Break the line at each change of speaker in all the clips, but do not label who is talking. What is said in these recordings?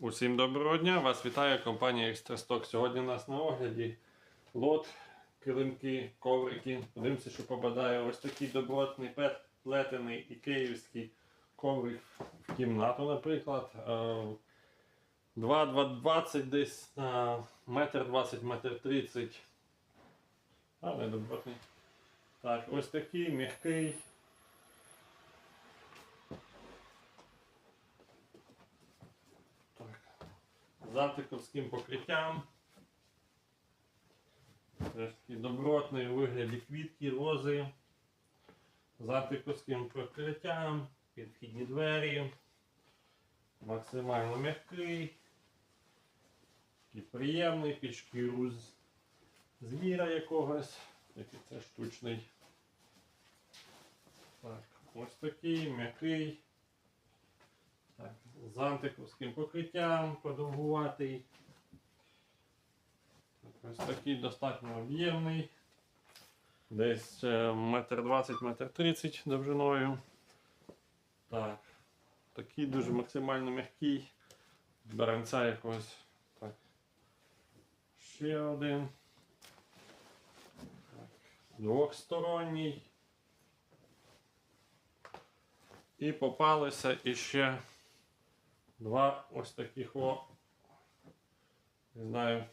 Усім доброго дня! Вас вітає компанія Екстрасток. Сьогодні у нас на огляді лот, килимки, коврики. Подивимося, що попадає ось такий добротний плетений і київський коврик в кімнату, наприклад. Е, 2,20 десь на метр 20, метр 30. А, не добротний. Так, ось такий м'який. З антиковським покриттям. Такий добротний у вигляді квітки, рози. З антиковським покриттям, підхідні двері. Максимально м'який. Такий приємний під шкіру з звіра якогось. Який це штучний. Так, ось такий м'який. З антиковським покриттям подовгуватий. Ось такий достатньо об'ємний. Десь е, метр двадцять, метр тридцять довжиною. Так. Такий дуже максимально м'який. Баранця якогось. Так. Ще один. Так. Двохсторонній. І попалися іще два ось таких о, не знаю,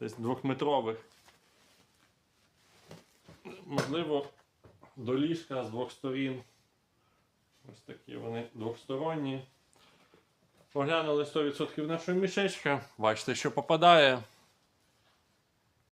десь двохметрових. Можливо, до ліжка з двох сторін. Ось такі вони двохсторонні. Поглянули 100% нашого мішечка. Бачите, що попадає.